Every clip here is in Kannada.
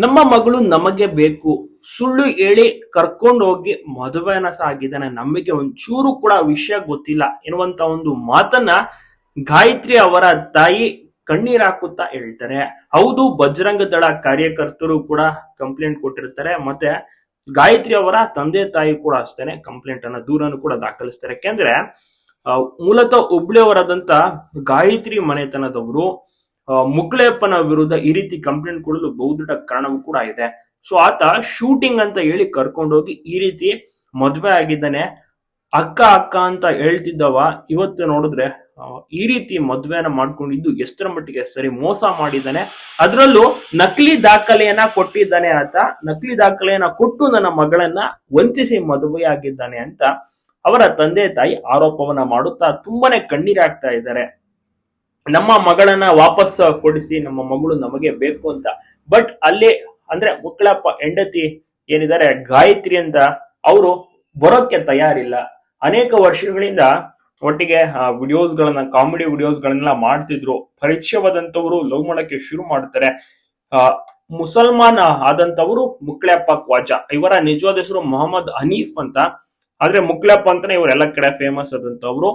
ನಮ್ಮ ಮಗಳು ನಮಗೆ ಬೇಕು. ಸುಳ್ಳು ಹೇಳಿ ಕರ್ಕೊಂಡು ಹೋಗಿ ಮದುವೆನ ಸಹ ಆಗಿದ್ದಾನೆ ನಮಗೆ ಒಂಚೂರು ಕೂಡ ವಿಷಯ ಗೊತ್ತಿಲ್ಲ ಎನ್ನುವಂತ ಒಂದು ಮಾತನ್ನ ಗಾಯತ್ರಿ ಅವರ ತಾಯಿ ಕಣ್ಣೀರ್ ಹಾಕುತ್ತಾ ಹೇಳ್ತಾರೆ. ಹೌದು, ಬಜರಂಗ ದಳ ಕಾರ್ಯಕರ್ತರು ಕೂಡ ಕಂಪ್ಲೇಂಟ್ ಕೊಟ್ಟಿರ್ತಾರೆ. ಮತ್ತೆ ಗಾಯತ್ರಿ ಅವರ ತಂದೆ ತಾಯಿ ಕೂಡ ಅಷ್ಟೇನೆ ಕಂಪ್ಲೇಂಟ್ ಅನ್ನ ದೂರನ್ನು ಕೂಡ ದಾಖಲಿಸ್ತಾರೆ. ಯಾಕೆಂದ್ರೆ ಮೂಲತಃ ಹುಬ್ಳಿ ಅವರಾದಂತ ಗಾಯತ್ರಿ ಮನೆತನದವರು ಆ, ಮುಕ್ಳೆಯಪ್ಪನ ವಿರುದ್ಧ ಈ ರೀತಿ ಕಂಪ್ಲೇಂಟ್ ಕೊಡಲು ಬಹುದೊಡ್ಡ ಕಾರಣವೂ ಕೂಡ ಇದೆ. ಸೊ ಆತ ಶೂಟಿಂಗ್ ಅಂತ ಹೇಳಿ ಕರ್ಕೊಂಡೋಗಿ ಈ ರೀತಿ ಮದ್ವೆ ಆಗಿದ್ದಾನೆ. ಅಕ್ಕ ಅಕ್ಕ ಅಂತ ಹೇಳ್ತಿದ್ದವ ಇವತ್ತು ನೋಡಿದ್ರೆ ಈ ರೀತಿ ಮದ್ವೆನ ಮಾಡ್ಕೊಂಡಿದ್ದು ಎಷ್ಟರ ಮಟ್ಟಿಗೆ ಸರಿ ಮೋಸ ಮಾಡಿದ್ದಾನೆ. ಅದರಲ್ಲೂ ನಕಲಿ ದಾಖಲೆಯನ್ನ ಕೊಟ್ಟಿದ್ದಾನೆ ಆತ. ನಕಲಿ ದಾಖಲೆಯನ್ನ ಕೊಟ್ಟು ನನ್ನ ಮಗಳನ್ನ ವಂಚಿಸಿ ಮದುವೆಯಾಗಿದ್ದಾನೆ ಅಂತ ಅವರ ತಂದೆ ತಾಯಿ ಆರೋಪವನ್ನ ಮಾಡುತ್ತಾ ತುಂಬಾನೇ ಕಣ್ಣೀರಾಗ್ತಾ ಇದ್ದಾರೆ. ನಮ್ಮ ಮಗಳನ್ನ ವಾಪಸ್ ಕೊಡಿಸಿ ನಮ್ಮ ಮಗಳು ನಮಗೆ ಬೇಕು ಅಂತ. ಬಟ್ ಅಲ್ಲಿ ಅಂದ್ರೆ ಮುಕ್ಕಳಪ್ಪ ಹೆಂಡತಿ ಏನಿದ್ದಾರೆ, ಗಾಯತ್ರಿ ಅಂತ ಅವರು ಬರೋಕ್ಕೆ ತಯಾರಿಲ್ಲ. ಅನೇಕ ವರ್ಷಗಳಿಂದ ಒಟ್ಟಿಗೆ ವಿಡಿಯೋಸ್ ಗಳನ್ನ ಕಾಮಿಡಿ ವಿಡಿಯೋಸ್ ಗಳನ್ನೆಲ್ಲ ಮಾಡ್ತಿದ್ರು. ಪರಿಚಯವಾದಂತವರು ಲವ್ ಮಾಡಕ್ಕೆ ಶುರು ಮಾಡ್ತಾರೆ. ಮುಸಲ್ಮಾನ ಆದಂತವರು ಮುಕ್ಳೆಪ್ಪ ಕ್ವಾಜಾ ಇವರ ನಿಜವಾದ ಹೆಸರು ಮೊಹಮ್ಮದ್ ಹನೀಫ್ ಅಂತ. ಆದ್ರೆ ಮುಕ್ಳೆಪ್ಪ ಅಂತಾನೆ ಇವರೆಲ್ಲ ಕಡೆ ಫೇಮಸ್ ಆದಂತವ್ರು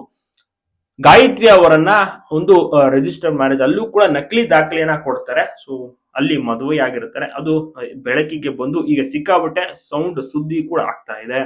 ಗಾಯತ್ರಿ ಅವರನ್ನ ಒಂದು ರಿಜಿಸ್ಟರ್ ಮ್ಯಾರೇಜ್ ಅಲ್ಲೂ ಕೂಡ ನಕಲಿ ದಾಖಲೆಯನ್ನ ಕೊಡ್ತಾರೆ. ಸೊ ಅಲ್ಲಿ ಮದುವೆ ಆಗಿರ್ತಾರೆ ಅದು ಬೆಳಕಿಗೆ ಬಂದು ಈಗ ಸಿಕ್ಕಾಬಟ್ಟೆ ಸೌಂಡ್ ಸುದ್ದಿ ಕೂಡ ಆಗ್ತಾ ಇದೆ.